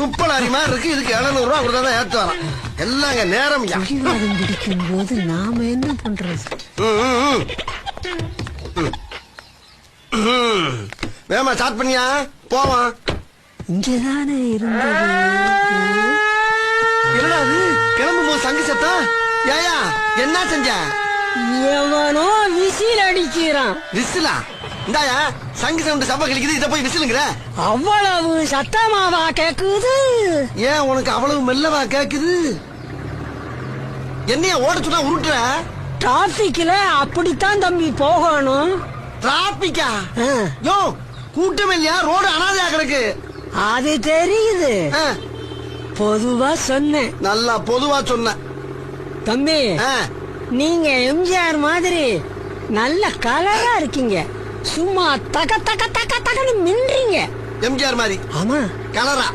குப்பலாரி மாதிரி இருக்கு இதுக்கு எழுநூறு ரூபா கொடுத்தா தான் ஏத்து வரான் எல்லாங்க நேரம். பிடிவாதம் பிடிக்கும் போது நாம என்ன பண்றது ம், ம், ம். ம். ம். வேகமா ஸ்டார்ட் பண்ணியா போவான் இங்கதானே இருந்தது என்னடா அது கிளம்பும் போது சங்கு சத்தம் ஏயா என்ன செஞ்ச எவனோ அடிக்கிறான் விசிலா? இந்தாயா சங்கு சவுண்ட் சப்ப கழிக்குது இதை போய் விசிலுங்கிற? அவ்வளவு சத்தமாவா கேக்குது? ஏன் உனக்கு அவ்வளவு மெல்லவா கேக்குது? என்னைய ஓட சொன்னா உருட்டுற? டிராபிக்ல அப்படித்தான் தம்பி போகணும். டிராபிக்கா யோ கூட்டம் இல்லையா? ரோடு அனாதையா கிடக்கு. அது தெரியுது. பொதுவா சொன்னேன். நல்லா பொதுவா சொன்ன. தம்பி நீங்க எம்ஜிஆர் மாதிரி நல்ல கலரா இருக்கீங்க. சும்மா தக தக தக தகன்னு மின்றீங்க எம்ஜிஆர் மாதிரி. ஆமா. கலரா